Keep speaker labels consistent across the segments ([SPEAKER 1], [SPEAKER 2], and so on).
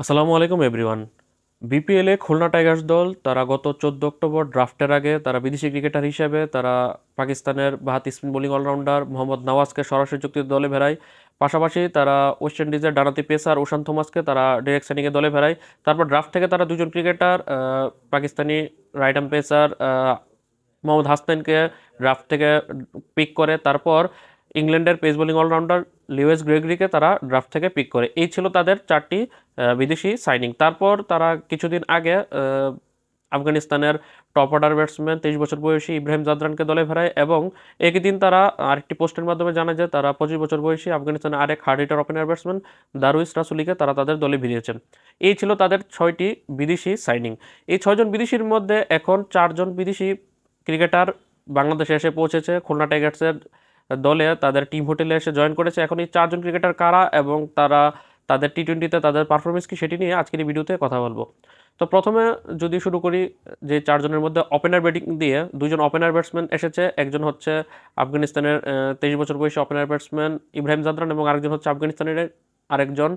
[SPEAKER 1] আসসালামু আলাইকুম, এভরিওয়ান। বিপিএলে খুলনা টাইগার্স দল, তারা গত চোদ্দ অক্টোবর ড্রাফটের আগে তারা বিদেশি ক্রিকেটার হিসেবে তারা পাকিস্তানের বাহাতি স্পিন বোলিং অলরাউন্ডার মোহাম্মদ নওয়াজকে সরাসরি চুক্তির দলে ভেড়ায় পাশাপাশি তারা ওয়েস্ট ইন্ডিজের ডানাতি পেসার ওশান থমাসকে তারা ডিরেক্ট দলে ভেড়ায় তারপর ড্রাফট থেকে তারা দুজন cricketer Pakistani right pacer Mohammad হাসনাইনকে draft থেকে পিক করে। তারপর ইংল্যান্ডের পেস বোলিং অলরাউন্ডার লিওয়েস গ্রেগরিকে তারা ড্রাফট থেকে পিক করে। এই ছিল তাদের চারটি বিদেশি সাইনিং তারপর তারা কিছুদিন আগে আফগানিস্তানের টপ অর্ডার ব্যাটসম্যান তেইশ বছর বয়সী ইব্রাহিম জাদরানকে দলে ফেরায় এবং একই দিন তারা আরেকটি পোস্টের মাধ্যমে জানায় যে তারা পঁচিশ বছর বয়সী আফগানিস্তানের আরেক hard hitter opener batsman Darwish রাসুলিকে তারা তাদের দলে ভিড়িয়েছেন। এই ছিল তাদের ছয়টি বিদেশি সাইনিং এই ছয়জন বিদেশির মধ্যে এখন চারজন বিদেশি ক্রিকেটার বাংলাদেশে এসে পৌঁছেছে। খুলনা টাইগার্সের দলে তাদের টিম হোটেলে এসে জয়েন করেছে। এখন এই চারজন ক্রিকেটার কারা এবং তারা তাদের টি টোয়েন্টিতে তাদের পারফরমেন্স কি সেটি নিয়ে আজকের এই ভিডিওতে কথা বলব। তো প্রথমে যদি শুরু করি যে চারজনের মধ্যে ওপেনার ব্যাটিং দিয়ে দুজন ওপেনার ব্যাটসম্যান এসেছে। একজন হচ্ছে আফগানিস্তানের তেইশ বছর বয়সী ওপেনার ব্যাটসম্যান ইব্রাহিম জাদরান এবং আরেকজন হচ্ছে আফগানিস্তানের আরেকজন,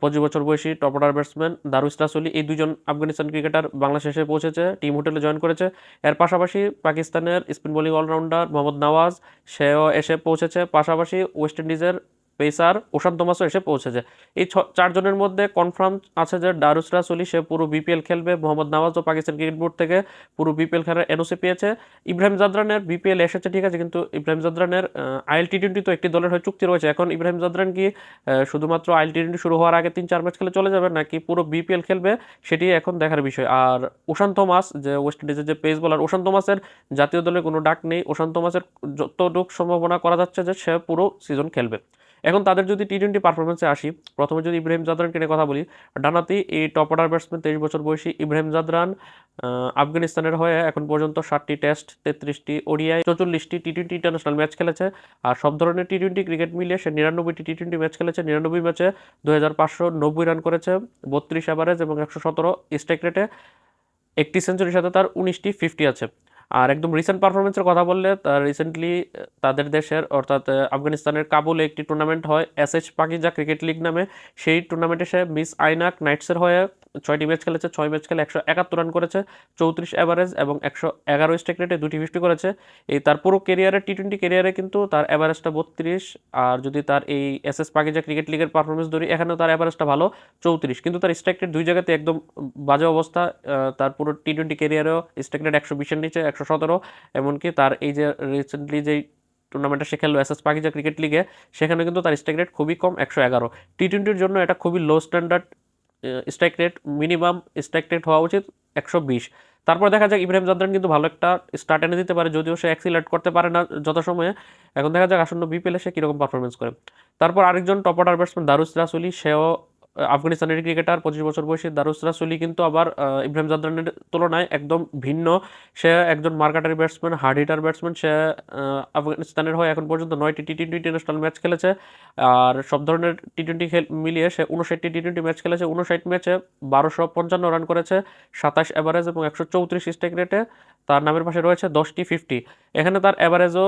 [SPEAKER 1] পঁচিশ বছর বয়সী টপার ব্যাটসম্যান দারুস রাসুলি, এই দুজন আফগানিস্তান ক্রিকেটার বাংলাদেশে পৌঁছেছে টিম হোটেলে জয়েন করেছে। এর পাশাপাশি পাকিস্তানের spin bowling allrounder Mohammad Nawaz, সেও এসে পৌঁছেছে। পাশাপাশি ওয়েস্ট ইন্ডিজের পেসার ওশান তোমাসও এসে পৌঁছেছে। এই চারজনের মধ্যে কনফার্ম আছে যে দারুস রাসুলি, সে পুরো বিপিএল খেলবে। মোহাম্মদ নওয়াজও পাকিস্তান ক্রিকেট বোর্ড থেকে পুরো বিপিএল খেলার এনওসি পেয়েছে। ইব্রাহিম জাদরানের বিপিএল এসেছে, ঠিক আছে, কিন্তু ইব্রাহিম জাদরানের আইএল টি টোয়েন্টি তো একটি দলের হয়ে চুক্তি রয়েছে। এখন ইব্রাহিম জাদরান কি শুধুমাত্র আইএল টি টোয়েন্টি শুরু হওয়ার আগে তিন চার ম্যাচ খেলে চলে যাবে, নাকি পুরো বিপিএল খেলবে, সেটি এখন দেখার বিষয়। আর ওশান থমাস, যে ওয়েস্ট ইন্ডিজের যে পেস বোলার ওশান থমাসের জাতীয় দলে কোনো ডাক নেই। ওশান থমাসের যতটুকু সম্ভাবনা করা যাচ্ছে যে সে পুরো সিজন খেলবে। এখন তাদের যদি টি টোয়েন্টি পারফরমেন্সে আসি, প্রথমে যদি ইব্রাহিম জাদরানকে নিয়ে কথা বলি ডানাতি এই টপ অর্ডার ব্যাটসম্যান তেইশ বছর বয়সী ইব্রাহিম জাদরান আফগানিস্তানের হয়ে এখন পর্যন্ত ষাটটি টেস্ট তেত্রিশটি ওডিআই চৌচল্লিশটি টি টোয়েন্টি ইন্টারন্যাশনাল ম্যাচ খেলেছে। আর সব ধরনের টি টোয়েন্টি ক্রিকেট মিলিয়ে সে নিরানব্বইটি টি টোয়েন্টি ম্যাচ খেলেছে। নিরানব্বই ম্যাচে দু হাজার পাঁচশো নব্বই রান করেছে, বত্রিশ অ্যাভারেজ এবং একশো সতেরো স্ট্রাইক রেটে একটি সেঞ্চুরির সাথে তার উনিশটি ফিফটি আছে। আর একদম রিসেন্ট পারফরমেন্সের কথা বললে তার রিসেন্টলি তাদের দেশের, অর্থাৎ আফগানিস্তানের কাবুলে একটি টুর্নামেন্ট হয়, S H Pakiza cricket league নামে। সেই টুর্নামেন্টে সে মিস আইনাক নাইটসের হয়ে ছয়টি ম্যাচ খেলেছে, ছয় ম্যাচ খেলে একশো একাত্তর রান করেছে, চৌত্রিশ অ্যাভারেজ এবং একশো এগারো স্ট্রাইক রেটে দুটি ফিফটি করেছে। এই তার পুরো কেরিয়ারে টি টোয়েন্টি কেরিয়ারে কিন্তু তার অ্যাভারেজটা বত্রিশ, আর যদি তার এই এস এস পাকিজা ক্রিকেট লিগের পারফরমেন্স ধরি, এখানেও তার অ্যাভারেজটা ভালো, চৌত্রিশ। কিন্তু তার স্ট্রাইক রেট দুই জায়গাতে একদম বাজে অবস্থা তার পুরো টি টোয়েন্টি কেরিয়ারেও স্ট্রাইক রেট একশো বিশের নিচে, একশো সতেরো, এমনকি তার এই যে রিসেন্টলি যেই টুর্নামেন্টে সে খেললো এস এস পাকিজা ক্রিকেট লিগে সেখানে কিন্তু তার স্ট্রাইক রেট খুবই কম, একশো এগারো। টি টোয়েন্টির জন্য এটা খুবই low standard strike rate minimum strike rate হওয়া উচিত একশো বিশ। তারপর দেখা যাক ইব্রাহিম জাদরান কিন্তু ভালো একটা স্টার্ট এনে দিতে পারে, যদিও সে অ্যাক্সিলেট করতে পারে না যথাসময়ে। সময়ে এখন দেখা যাক আসন্ন বিপিএলে সে কীরকম পারফরমেন্স করে। তারপর আরেকজন top order batsman Darus Rasuli, সেও আফগানিস্তানের ক্রিকেটার, পঁচিশ বছর বয়সী দারুস রাসুলি কিন্তু আবার ইব্রাহিম জাদরানের তুলনায় একদম ভিন্ন। সে একজন মার্কাটারি ব্যাটসম্যান, হার্ড হিটার ব্যাটসম্যান। সে আফগানিস্তানের হয়ে এখন পর্যন্ত নয়টি টি টোয়েন্টি ইন্টারন্যাশনাল ম্যাচ খেলেছে। আর সব ধরনের টি টোয়েন্টি মিলিয়ে সে উনষাটটি টি টোয়েন্টি ম্যাচ খেলেছে। উনষাট ম্যাচে বারোশো পঞ্চান্ন রান করেছে, সাতাশ অ্যাভারেজ এবং একশো চৌত্রিশ স্ট্রাইক রেটে তার নামের পাশে রয়েছে দশটি ফিফটি এখানে তার অ্যাভারেজও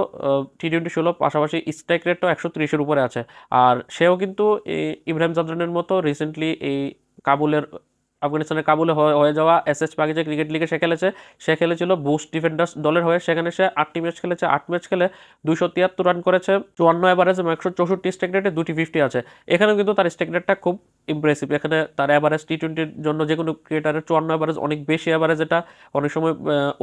[SPEAKER 1] টি টোয়েন্টি ষোলো, পাশাপাশি স্ট্রাইক রেটও একশো ত্রিশের উপরে আছে। আর সেও কিন্তু ইব্রাহিম জাদরানের মতো রিসেন্টলি এই কাবুলের, আফগানিস্তানের কাবুলে হয়ে যাওয়া এস এস পাকিজা ক্রিকেট লিগে সে খেলেছে। সে খেলেছিল বুস্ট ডিফেন্ডার্স দলের হয়ে। সেখানে সে আটটি ম্যাচ খেলেছে। আট ম্যাচ খেলে দুশো তিয়াত্তর রান করেছে। চুয়ান্ন অ্যাভারেজ এবং একশো চৌষট্টি স্ট্রাইক রেটে দুটি ফিফটি আছে। এখানেও কিন্তু তার স্ট্রাইক রেটটা খুব ইমপ্রেসিভ এখানে তার অ্যাভারেজ টি টোয়েন্টির জন্য যে কোনো ক্রিকেটারের চুয়ান্ন অ্যাভারেজ অনেক বেশি অ্যাভারেজ এটা। অনেক সময়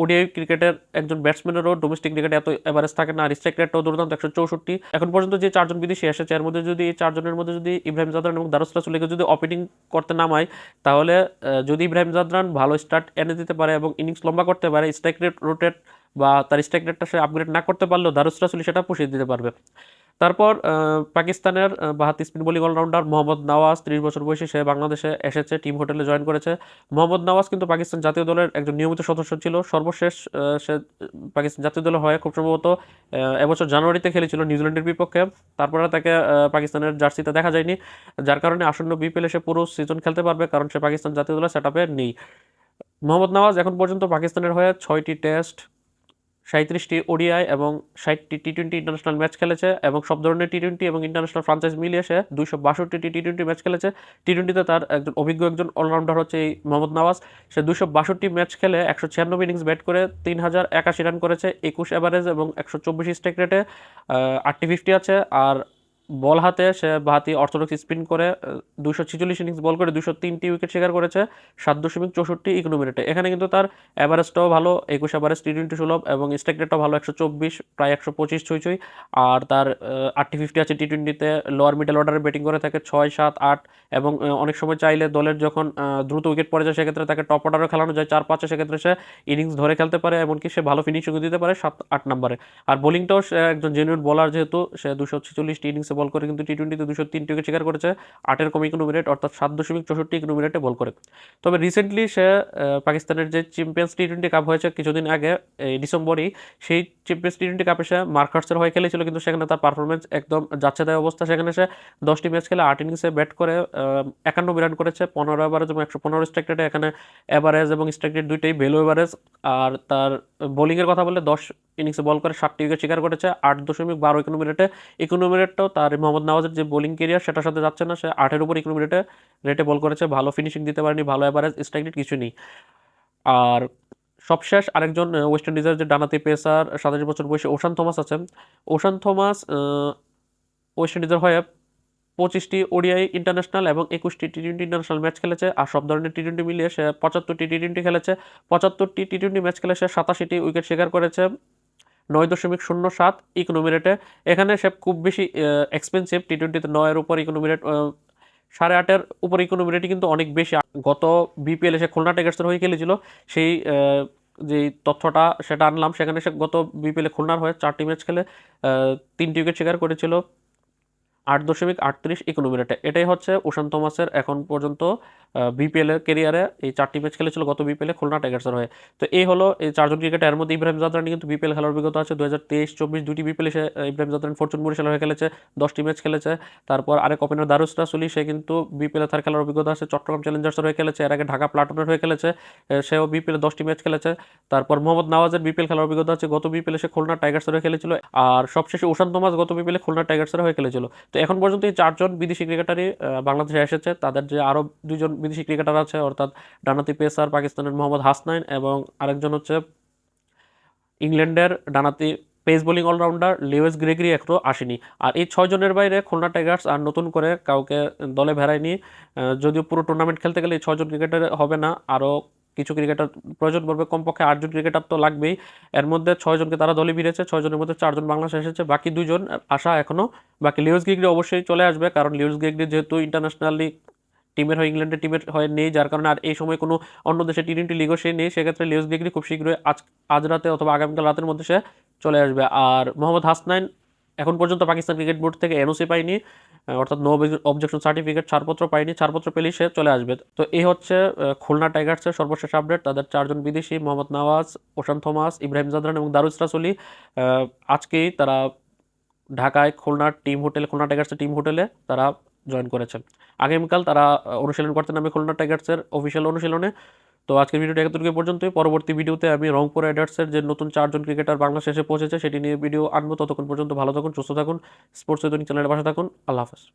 [SPEAKER 1] ওডিআই ক্রিকেটের একজন ব্যাটসম্যানেরও ডোমেস্টিক ক্রিকেটে এত অ্যাভারেজ থাকে না, আর স্ট্রাইক রেটটাও দুর্দান্ত, একশো চৌষট্টি। এখন পর্যন্ত যে চারজন বিদেশি এসেছে, এর মধ্যে যদি এই চারজনের মধ্যে যদি ইব্রাহিম জাদরান এবং দারুস রাসুলিকে যদি অপিনিং করতে নামায়, তাহলে যদি ইব্রাহিম জাদরান ভালো স্টার্ট এনে দিতে পারে এবং ইনিংস লম্বা করতে পারে স্ট্রাইক রেট রোটেট বা তার স্ট্রাইক রেটটা সে আপগ্রেড না করতে পারলেও দারুস রাসুলি সেটা পুষিয়ে দিতে পারবে। তারপর পাকিস্তানের আহ, বাহাতি spin bowling allrounder Mohammad Nawaz ত্রিশ বছর বয়সী সে বাংলাদেশে এসেছে টিম হোটেলে জয়েন করেছে। মোহাম্মদ নওয়াজ কিন্তু পাকিস্তান জাতীয় দলের একজন নিয়মিত সদস্য ছিল। সর্বশেষ সে পাকিস্তান জাতীয় দলে হয়ে খুব সম্ভবত এবছর জানুয়ারিতে খেলেছিল নিউজিল্যান্ডের বিপক্ষে। তারপরে তাকে পাকিস্তানের জার্সিতে দেখা যায়নি। যার কারণে আসন্ন বিপিএলে সে পুরো সিজন খেলতে পারবে কারণ সে পাকিস্তান জাতীয় দলের সেট নেই। মোহাম্মদ নওয়াজ এখন পর্যন্ত পাকিস্তানের হয়ে ছয়টি টেস্ট সাঁত্রিশটি ওডিআই এবং ষাটটি টি টোয়েন্টি ইন্টারন্যাশনাল ম্যাচ খেলেছে এবং সব ধরনের টি টোয়েন্টি এবং ইন্টারন্যাশনাল ফ্রাঞ্চাইজ মিলিয়ে সে দুইশো বাষট্টি টি টোয়েন্টি ম্যাচ খেলেছে। টি টোয়েন্টিতে তার একজন অভিজ্ঞ একজন অলরাউন্ডার হচ্ছে এই মোহাম্মদ নওয়াজ। সে দুশো বাষট্টি ম্যাচ খেলে একশো ছিয়ানব্বই ইনিংস ব্যাট করে তিন হাজার একাশি রান করেছে, একুশ অ্যাভারেজ এবং একশো চব্বিশ স্ট্রাইক রেটে আটটি ফিফটি আছে। আর বল হাতে সে বাহাতি অর্থোডক্স স্পিন করে দুশো ছিচল্লিশ ইনিংস বল করে দুশো তিনটি উইকেট শিকার করেছে, সাত দশমিক চৌষট্টি ইকোনো মিনিটে এখানে কিন্তু তার অ্যাভারেজটাও ভালো, একুশ অ্যাভারেজ টি টোয়েন্টি সুলভ এবং স্ট্রাইক রেটটাও ভালো, একশো চব্বিশ, প্রায় একশো পঁচিশ ছুঁই ছুঁই। আর তার আটটি ফিফটি আছে টি টোয়েন্টিতে লোয়ার মিডল অর্ডারে ব্যাটিং করে থাকে ছয়, সাত, আট এবং অনেক সময় চাইলে দলের যখন দ্রুত উইকেট পড়ে যায় সেক্ষেত্রে তাকে টপ অর্ডারও খেলানো যায়, চার পাঁচে সেক্ষেত্রে সে ইনিংস ধরে খেলতে পারে এমনকি সে ভালো ফিনিশিংও দিতে পারে সাত, আট নম্বরে। আর বোলিংটাও সে একজন জেনুইন বোলার যেহেতু, সে দুশো ছেচল্লিশটি ইনিংসে বল করে কিন্তু টি টোয়েন্টিতে দুশো তিনটি উইকেট শিকার করেছে। আটের কম ইকোনো মিনিট অর্থাৎ সাত দশমিক চৌষট্টি ইকোনো মিনিটে বল করে। তবে রিসেন্টলি সে পাকিস্তানের যে চ্যাম্পিয়ন্স টি টোয়েন্টি কাপ হয়েছে কিছুদিন আগে, এই ডিসেম্বরই, সেই চ্যাম্পিয়ন্স টি টোয়েন্টি কাপে সে মার্কার্সের হয়ে খেলেছিল, কিন্তু সেখানে তার পারফরমেন্স একদম যাচ্ছে তাই অবস্থা। সেখানে সে দশটি ম্যাচ খেলে আট ইনিংসে ব্যাট করে একানব্বই রান করেছে, পনেরো এভারেজ এবং একশো পনেরো স্ট্রাইক রেটে এখানে এভারেজ এবং স্ট্রাইক রেট দুইটাই ভ্যালু এভারেজ আর তার বোলিংয়ের কথা বললে দশ ইনিংসে বল করে সাতটি উইকেট শিকার করেছে, আট দশমিক বারো ইকোনো মিনিটে ইকোনো মিনিটটাও তার মোহাম্মদ নওয়াজের যে বোলিং কেরিয়ার সেটার সাথে যাচ্ছে না, সে আটের উপর ইকোনো মিনিটে রেটে বল করেছে, ভালো ফিনিশিং দিতে পারেনি, ভালো এভারেজ স্ট্রাইক রেট কিছু নেই। আর সবশেষ আরেকজন ওয়েস্ট ইন্ডিজের যে ডানাতি পেসার সাতাশ বছর বয়সী ওশান থমাস আছেন। ওশান থমাস ওয়েস্ট ইন্ডিজের হয়ে পঁচিশটি ওডিআই ইন্টারন্যাশনাল এবং একুশটি টি টোয়েন্টি ইন্টারন্যাশনাল ম্যাচ খেলেছে, আর সব ধরনের টি টোয়েন্টি মিলিয়ে সে পঁচাত্তরটি টি টোয়েন্টি খেলেছে। পঁচাত্তরটি টি টোয়েন্টি ম্যাচ খেলে সে সাতাশিটি উইকেট শিকার করেছে। নয় দশমিক শূন্য সাত ইকোনমি রেটে এখানে সে খুব বেশি এক্সপেন্সিভ টি টোয়েন্টিতে নয়ের উপর ইকোনমি রেট সাড়ে আটের উপর ইকোনমি রেটই কিন্তু অনেক বেশি। গত বিপিএল এসে খুলনা টাইগার্সের হয়ে খেলেছিল, সেই যে তথ্যটা সেটা আনলাম, সেখানে সে গত বিপিএলে খুলনার হয়ে চারটি ম্যাচ খেলে তিনটি উইকেট শিকার করেছিল। আট দশমিক আটত্রিশ ইকোনমি রেটে এটাই হচ্ছে উশান থমাসের এখন পর্যন্ত বিপিএল এর কেরিয়ারে এই চারটি ম্যাচ খেলেছিল গত বিপিএলে খুলনা টাইগার্সের হয়ে। তো এই হলো এই চারজন ক্রিকেটার মধ্যে ইব্রাহিম জাদরানি কিন্তু বিপিএল খেলার অভিজ্ঞতা আছে। দু হাজার তেইশ, চব্বিশ দুটি বিপিএল সে ইব্রাহিম জাদরানি ফরচুন বরিশাল হয়ে খেলেছে, দশটি ম্যাচ খেলেছে। তারপর আরেক ওপেনার দারুস রাসুলি সে কিন্তু বিপিএল তার খেলার অভিজ্ঞতা আছে। চট্টগ্রাম চ্যালেঞ্জার্সের হয়ে খেলেছে। এর আগে ঢাকা প্লাটনের হয়ে খেলেছে সেও বিপিএল দশটি ম্যাচ খেলেছে। তারপর মোহাম্মদ নওয়াজের বিপিএল খেলার অভিজ্ঞতা আছে। গত বিপিএল সে খুলনা টাইগার্সের হয়ে খেলেছিল। আর সবশেষে উশান তোমাস গত বিপিএল খুলনা টাইগার্সের হয়ে খেলেছিল। তো এখন পর্যন্ত এই চারজন বিদেশি ক্রিকেটারই বাংলাদেশে এসেছে। তাদের যে আরও দুজন বিদেশি ক্রিকেটার আছে, অর্থাৎ ডানাতি পেসার পাকিস্তানের মোহাম্মদ হাসনাইন এবং আরেকজন হচ্ছে ইংল্যান্ডের ডানাতি pace bowling allrounder Lewis Gregory এখনও আসেনি। আর এই ছয়জনের বাইরে খুলনা টাইগার্স আর নতুন করে কাউকে দলে ভেড়ায়নি। যদিও পুরো টুর্নামেন্ট খেলতে গেলে এই ছয়জন ক্রিকেটার হবে না আরও কিছু ক্রিকেটার প্রয়োজন পড়বে, কমপক্ষে আটজন ক্রিকেটার তো লাগবেই। এর মধ্যে ছয়জনকে তারা দলে ভিড়েছে ছয়জনের মধ্যে চারজন বাংলাদেশে এসেছে, বাকি দুজন আসা এখনও বাকি লিওস গ্রেগরি অবশ্যই চলে আসবে, কারণ লিওস গ্রেগরি যেহেতু ইন্টারন্যাশনালি টিমের হয়ে, ইংল্যান্ডের টিমের হয়ে নেই, যার কারণে আর এই সময় কোনো অন্য দেশে টি টোয়েন্টি লিগও সে নেই, সেক্ষেত্রে লিওস গ্রেগরি খুব শীঘ্রই আজ আজ রাতে অথবা আগামীকাল রাতের মধ্যে সে চলে আসবে। আর মোহাম্মদ হাসনাইন এখন পর্যন্ত পাকিস্তান ক্রিকেট বোর্ড থেকে এনওসি পায়নি অর্থাৎ নো অবজেকশন সার্টিফিকেট ছাড়পত্র পায়নি, ছাড়পত্র পেলেই সে চলে আসবে। তো এই হচ্ছে খুলনা টাইগার্সের সর্বশেষ আপডেট তাদের চারজন বিদেশি, মোহাম্মদ নওয়াজ ওশান থমাস, ইব্রাহিম জাদরান এবং দারুস রাসুলি। আজকেই তারা ঢাকায় খুলনার টিম হোটেল খুলনা টাইগার্সের টিম হোটেলে তারা জয়েন করেছেন। আগামীকাল তারা অনুশীলন করতে নামে খুলনা টাইগার্সের অফিসিয়াল অনুশীলনে। তো আজকের ভিডিওটা এতটুকু পর্যন্তই। পরবর্তী ভিডিওতে আমি রংপুর রাইডার্সের যে নতুন চারজন ক্রিকেটার বাংলা শেষে পৌঁছেছে, সেটি নিয়ে ভিডিও আনব। ততক্ষণ পর্যন্ত ভালো থাকুন, সুস্থ থাকুন, স্পোর্টস চ্যানেলের পাশে থাকুন। আল্লাহ হাফেজ।